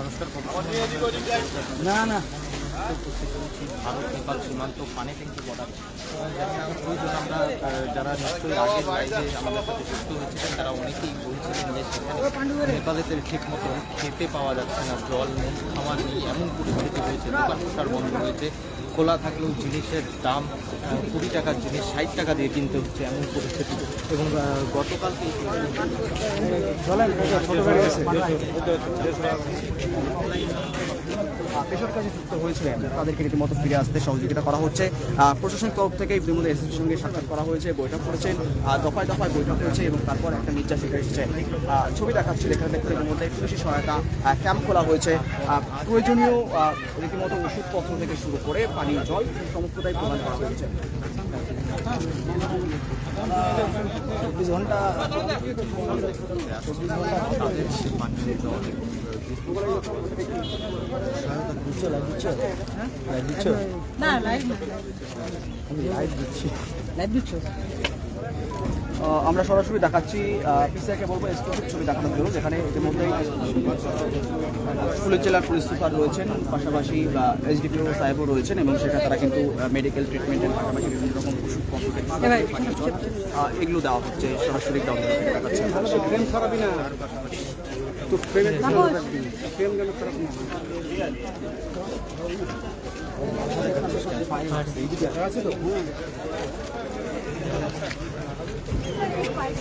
নমস্কার না না। ভারত নেপাল সীমান্ত পানি ট্যাঙ্কি বর্ডার প্রয়োজন আমরা যারা নিশ্চয়ই আগের লাইভে আমাদের সাথে যুক্ত হয়েছিলেন তারা অনেকেই বলছিলেন যে সেখানে নেপালেতে ঠিক মতো খেতে পাওয়া যাচ্ছে না জল নেই খাবার নেই এমন পরিস্থিতি হয়েছে দোকান পোশার বন্ধ হয়েছে খোলা থাকলেও জিনিসের দাম কুড়ি টাকার জিনিস ষাট টাকা দিয়ে কিনতে হচ্ছে এমন পরিস্থিতি এবং গতকালকে চলেন কাজে যুক্ত হয়েছিলেন তাদেরকে রীতিমতো ফিরে আসতে সহযোগিতা করা হচ্ছে। প্রশাসন তরফ থেকে ইতিমধ্যে এসএসির সঙ্গে সাক্ষাৎ করা হয়েছে, বৈঠক করেছেন দফায় দফায় বৈঠক হয়েছে এবং তারপর একটা নির্যাস উঠে এসেছে। ছবি দেখাচ্ছি এখানে দেখতে ইতিমধ্যে পুলিশি সহায়তা ক্যাম্প খোলা হয়েছে। প্রয়োজনীয় রীতিমতো ওষুধপত্র থেকে শুরু করে পানীয় জল সমস্তটাই প্রদান করা হয়েছে। চব্বিশ ঘণ্টা চব্বিশ ঘণ্টা তাদের দিচ্ছ লাইভ দিচ্ছ। লাইভ দিচ্ছ না লাইভ দিচ্ছি লাইভ দিচ্ছ? আমরা সরাসরি দেখাচ্ছি পিসিআইকে বলব এক্সক্লুসিভ ছবি দেখানোর জন্য যেখানে ইতিমধ্যেই পুলিশ জেলার পুলিশ সুপার রয়েছেন পাশাপাশি এসডিপিও সাহেবও রয়েছেন এবং সেখানে তারা কিন্তু মেডিকেল ট্রিটমেন্টের পাশাপাশি বিভিন্ন রকম আহ, এগুলো দেওয়া হচ্ছে সরাসরি গ্রাউন্ড দেখাচ্ছে। ফ্রেম খারাপই না। তো ফ্রেমের হয়।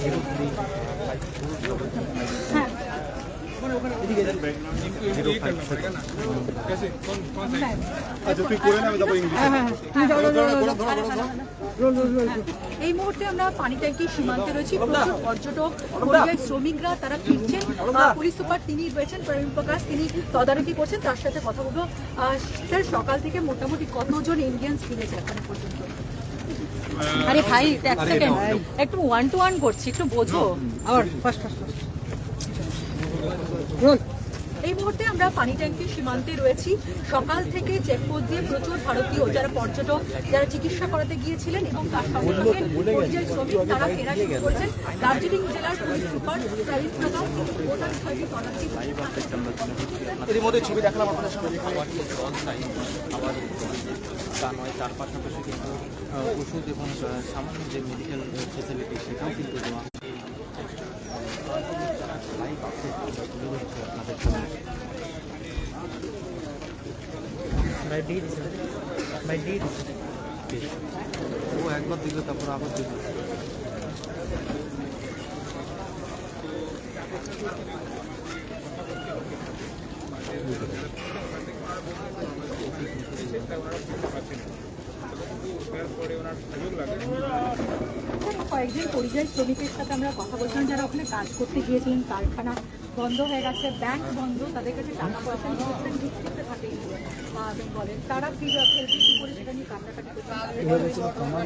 এই মুহূর্তে আমরা পানি ট্যাঙ্কি সীমান্তে রয়েছি। প্রচুর পর্যটক, পরিযায়ী শ্রমিকরা তারা ফিরছেন। পুলিশ সুপার তিনি রয়েছেন, প্রবীণ প্রকাশ তিনি তদারকি করছেন। তার সাথে কথা বলব। সকাল থেকে মোটামুটি কতজন ইন্ডিয়ান্স ফিরেছে এখনও পর্যন্ত? আরে ভাই এক সেকেন্ড একটু ওয়ান টু ওয়ান করছি একটু বোঝো। আবার ফার্স্ট ফার্স্ট এই মুহূর্তে আমরা পানি ট্যাঙ্কি সীমান্তে রয়েছি। সকাল থেকে চেকপোস্ট দিয়ে প্রচুর ভারতীয় যারা পর্যটক যারা চিকিৎসা করাতে গিয়েছিলেন এবং তার সঙ্গে সঙ্গে পরিযায়ী শ্রমিক তারা ফেরা শুরু করেছেন। দার্জিলিং জেলার পুলিশ সুপার প্রবীণ প্রকাশ গোটা বিষয়টি তদারকি করছেন। ইতিমধ্যে ছবি দেখালাম আপনাদের সামনে। খাবার তা নয় তার পাশাপাশি কিন্তু ওষুধ এবং সামান্য যে মেডিকেল ফেসিলিটি সেটাও কিন্তু দেওয়া হয়। লাইভ আপডেট তুলে ধরছি আপনাদের ও একবার দিল তারপর আবার দিল কয়েকজন পরিযায়ী শ্রমিকের সাথে আমরা কথা বলছিলাম যারা ওখানে কাজ করতে গিয়েছিলেন কারখানা বন্ধ হয়ে গেছে ব্যাংক বন্ধ তাদের কাছে টাকা পয়সা নিয়ে বলেন তারা ফিরে ফেলবে কি করে সেটা নিয়ে কান্নাকাটি করছেন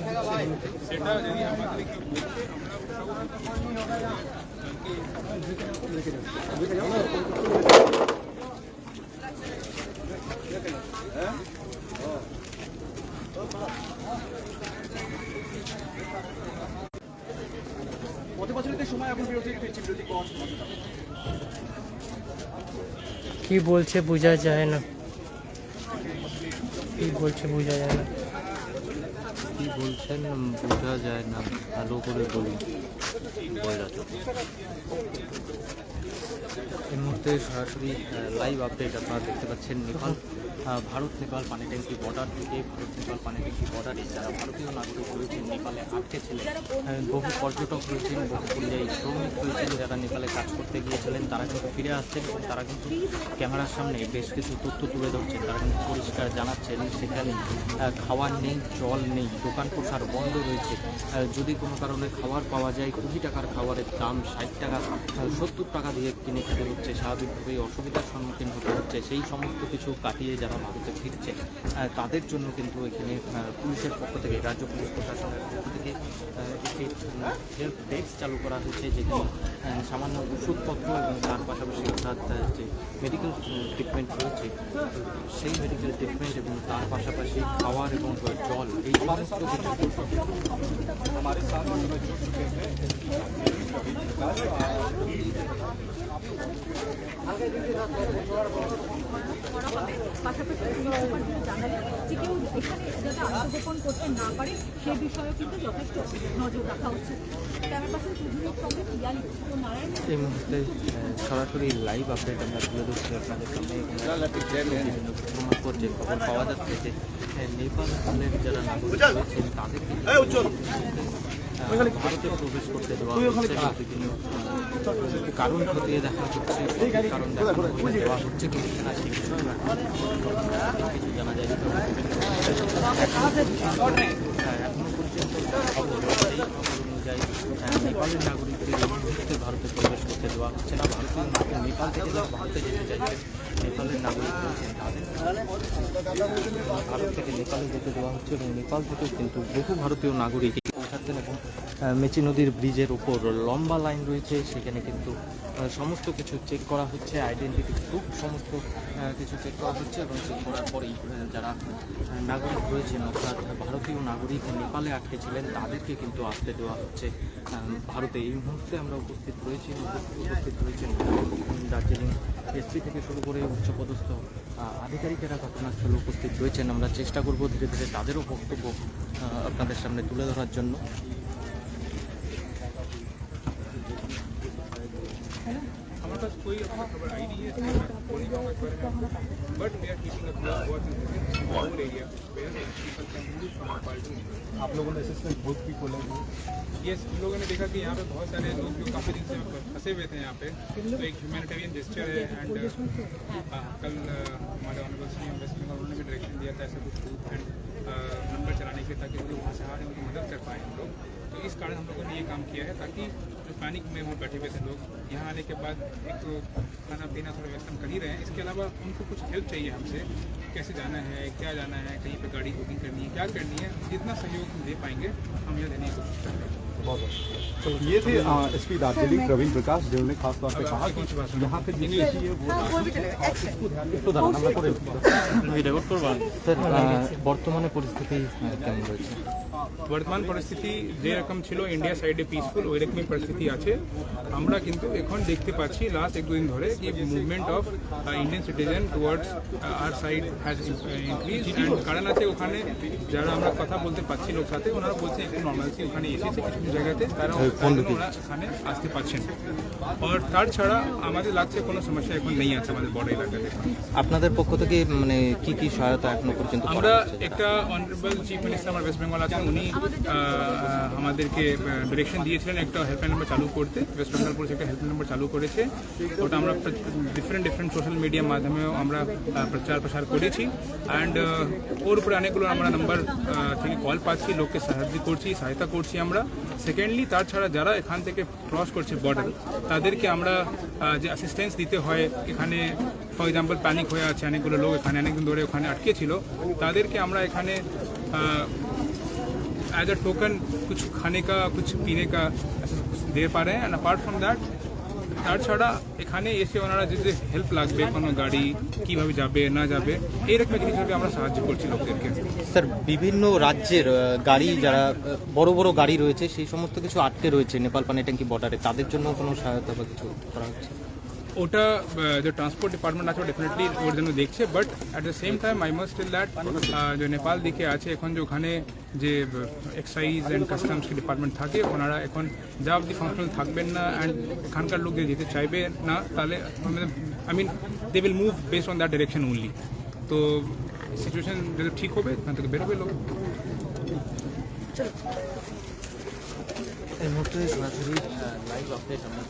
প্রতিবছরিত সময় এখন বিরতি বিরতি কি বলছে বোঝা যায় না। কি বলছে বোঝা যায় না। কি বলছেন বোঝা যায় না, ভালো করে বলুন। এই মুহূর্তে সরাসরি লাইভ আপডেট আপনারা দেখতে পাচ্ছেন নেপাল। ভারত, নেপাল পানি ট্যাঙ্কি বর্ডার থেকে ভারত, নেপাল পানি ট্যাঙ্কি বর্ডারে যারা ভারতীয় নাগরিক রয়েছেন নেপালে আটকে ছিলেন বহু পর্যটক রয়েছেন, বহু পরিযায়ী শ্রমিক রয়েছেন যারা নেপালে কাজ করতে গিয়েছিলেন। তারা কিন্তু ফিরে আসছেন এবং তারা কিন্তু ক্যামেরার সামনে বেশ কিছু তথ্য তুলে ধরছেন। তারা কিন্তু পরিষ্কার জানাচ্ছেন সেখানে খাবার নেই, জল নেই, দোকান প্রসার বন্ধ রয়েছে। যদি কোনো কারণে খাবার পাওয়া যায়, কুড়ি টাকার খাবারের দাম ষাট টাকা সত্তর টাকা দিয়ে কিনে খেতে হচ্ছে। স্বাভাবিকভাবেই অসুবিধার সম্মুখীন হতে হচ্ছে। সেই সমস্ত কিছু কাটিয়ে যারা ভারতে ফিরছে তাদের জন্য কিন্তু এখানে পুলিশের পক্ষ থেকে, রাজ্য পুলিশ প্রশাসনের পক্ষ থেকে একটি হেল্প ডেস্ক চালু করা হয়েছে, যেখানে সামান্য ওষুধপত্র এবং তার পাশাপাশি অর্থাৎ যে মেডিকেল ট্রিটমেন্ট রয়েছে, সেই মেডিকেল ট্রিটমেন্ট এবং তার পাশাপাশি খাবার এবং জল, এই সমস্ত কিছু করা হবে পাশাপাশি যাতে আত্মগোপন করতে না পারে, সে বিষয়ে কিন্তু যথেষ্ট নজর রাখা হচ্ছে। এই মুহূর্তে সরাসরি লাইভ আপডেট আমরা তুলে ধরছি আপনাদের সামনে। বিভিন্ন খবর পাওয়া যাচ্ছে যে নেপালের যারা নাগরিক রয়েছেন তাদেরকে ভারতে প্রবেশ করতে দেওয়া হচ্ছে বিভিন্ন কারণ খতিয়ে দেখা হচ্ছে কারণ দেখা হচ্ছে, দেওয়া হচ্ছে না সেই কিছু জানা যায় এখনও পর্যন্ত আহ, নেপালের নাগরিকদের মুহূর্তে ভারতে প্রবেশ করতে দেওয়া হচ্ছে না। ভারতীয় নাগরিক নেপাল থেকে যারা ভারতে যেতে চাইছেন নেপালের নাগরিক রয়েছেন তাদের। ভারত থেকে নেপালে যেতে দেওয়া হচ্ছে এবং নেপাল থেকেও কিন্তু বহু ভারতীয় নাগরিক থাকতেন এবং মেচি নদীর ব্রিজের ওপর লম্বা লাইন রয়েছে। সেখানে কিন্তু সমস্ত কিছু চেক করা হচ্ছে। আইডেন্টিটি প্রুফ সমস্ত কিছু চেক করা হচ্ছে এবং চেক করার পরেই যারা নাগরিক রয়েছেন, অর্থাৎ ভারতীয় নাগরিক নেপালে আটকে ছিলেন, তাদেরকে কিন্তু আসতে দেওয়া হচ্ছে ভারতে। এই মুহূর্তে আমরা উপস্থিত রয়েছি, উপস্থিত রয়েছেন দার্জিলিং এসপি থেকে শুরু করে উচ্চপদস্থ আধিকারিকেরা ঘটনাস্থলে উপস্থিত রয়েছেন। আমরা চেষ্টা করব ধীরে ধীরে তাদেরও বক্তব্য আপনাদের সামনে তুলে ধরার জন্য। पास कोई अपना खबर आई नहीं है कोई but we are keeping a close watch in rural area where people can move from Nepal आप लोगों ने असिस्टेंट बहुत भी खोला है? ये हम लोगों ने देखा कि यहाँ पे बहुत सारे लोग जो काफ़ी दिन से फंसे हुए थे यहाँ पे। तो एक ह्यूमैनिटेरियन जेस्चर है एंड कल अ, हमारे honourable C M West Bengal उन्होंने भी डायरेक्शन दिया था ऐसा कुछ ग्रुप एंड नंबर चलाने के ताकि वो लोग वहाँ से आ रहे हैं उनकी मदद कर पाए हम लोग। तो इस कारण हम लोगों ने ये काम किया है ताकि जो पैनिक में वो बैठे हुए थे लोग यहाँ आने के बाद एक तो खाना पीना थोड़ा व्यवस्था हम कर ही रहे हैं इसके अलावा उनको कुछ हेल्प चाहिए हमसे कैसे जाना है क्या जाना है कहीं पे गाड़ी बुकिंग करनी है क्या करनी है जितना सहयोग हम दे पाएंगे हम यह देने की कोशिश कर रहे हैं ये थे एस पी दार्जिलिंग प्रवीण प्रकाश जिन्होंने खास तौर पे कहा कि यहाँ पे जितनी issue है वो একটু দাঁড়ান আমরা করে রেকর্ড করবেন স্যার আহ, বর্তমানে পরিস্থিতি আহ, কেমন রয়েছে বর্তমান পরিস্থিতি যে রকম ছিল ইন্ডিয়া সাইডে পিসফুল ওই রকমই পরিস্থিতি আছে। আমরা কিন্তু এখন দেখতে পাচ্ছি লাস্ট এক দুদিন ধরে কি movement of Indian citizen towards our side has increase কারণ আছে ওখানে যারা আমরা কথা বলতে পারছি লোক সাথে ওনারা বলছে একটু নর্মালসি ওখানে এসেছে কিছু কিছু জায়গাতে তারা ওরা এখানে আসতে পারছেন আর তার ছাড়া আমাদের লাগছে কোনো সমস্যা এখন নেই আছে আমাদের বড় এলাকাতে। আপনাদের পক্ষ থেকে মানে কি কি সহায়তা এখনও পর্যন্ত আমরা একটা অনারেবল চিফ মিনিস্টার আমার ওয়েস্ট বেঙ্গল আছেন উনি আমাদেরকে ডিরেকশন দিয়েছিলেন একটা হেল্পলাইন নাম্বার চালু করতে। ওয়েস্ট বেঙ্গল পুলিশ একটা হেল্পলাইন নাম্বার চালু করেছে। ওটা আমরা ডিফারেন্ট ডিফারেন্ট সোশ্যাল মিডিয়ার মাধ্যমেও আমরা প্রচার প্রসার করেছি। অ্যান্ড ওর উপরে অনেকগুলো আমরা নাম্বার থেকে কল পাচ্ছি, লোককে সাহায্য করছি, সহায়তা করছি আমরা। সেকেন্ডলি তার ছাড়া যারা এখান থেকে ক্রস করছে বর্ডার তাদেরকে আমরা যে অ্যাসিস্ট্যান্স দিতে হয়, এখানে ফর এক্সাম্পল প্যানিক হয়ে আছে, অনেকগুলো লোক এখানে অনেকদিন ধরে ওখানে আটকে ছিল। তাদেরকে আমরা এখানে एज अ टोकन कुछ खाने का कुछ पीने का ऐसा कुछ दे पा रहे हैं एंड अपार्ट फ्रॉम दैट তার ছাড়া এখানে এসে ওনারা যদি হেল্প লাগবে কোনো গাড়ি কিভাবে যাবে না যাবে এইরকম জিনিসগুলোকে আমরা সাহায্য করছি লোকদেরকে স্যার বিভিন্ন রাজ্যের আহ, গাড়ি যারা আহ, বড় বড় গাড়ি রয়েছে সেই সমস্ত কিছু আটকে রয়েছে নেপাল পানি ট্যাঙ্কি বর্ডারে তাদের জন্য কোনো সহায়তা বা কিছু করা হচ্ছে ওটা যে ট্রান্সপোর্ট ডিপার্টমেন্ট আছে ডেফিনেটলি ওর জন্য দেখছে but at the same time I must tell that যে নেপাল দিকে আছে, এখন যে ওখানে যে এক্সাইজ অ্যান্ড কাস্টমস ডিপার্টমেন্ট থাকে, ওনারা এখন যা অবধি ফাংশনাল থাকবেন না অ্যান্ড এখানকার লোক যে যেতে চাইবে না, তাহলে I mean they will move based on that direction only তো সিচুয়েশন যদি ঠিক হবে এখান থেকে বেরোবে লোক। এই মুহূর্তে সরাসরি লাইভ আপডেট আমরা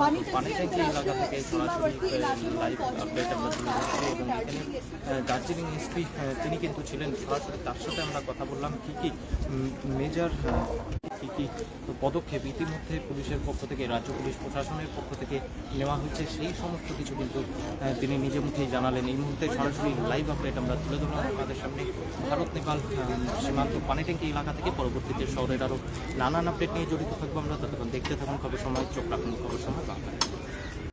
পানি পানি ট্যাঙ্কি ট্যাঙ্কি এলাকা থেকে সরাসরি লাইভ আপডেট আমরা তুলে ধরছি এবং এখানে দার্জিলিং এসপি তিনি কিন্তু ছিলেন সরাসরি তার সাথে আমরা কথা বললাম। কি কি মেজর কি কি পদক্ষেপ ইতিমধ্যে পুলিশের পক্ষ থেকে, রাজ্য পুলিশ প্রশাসনের পক্ষ থেকে নেওয়া হয়েছে। সেই সমস্ত কিছু কিন্তু তিনি নিজে মুখেই জানালেন। এই মুহূর্তে সরাসরি লাইভ আপডেট আমরা তুলে ধরলাম। আপনাদের সামনে ভারত, নেপাল সীমান্ত পানি ট্যাঙ্কি এলাকা থেকে পরবর্তীতে শহরের আরও নানান আপডেট নিয়ে জড়িত থাকব আমরা। ততক্ষণ দেখতে থাকুন খবর সময়, চোখ রাখুন খবর সময় বাংলা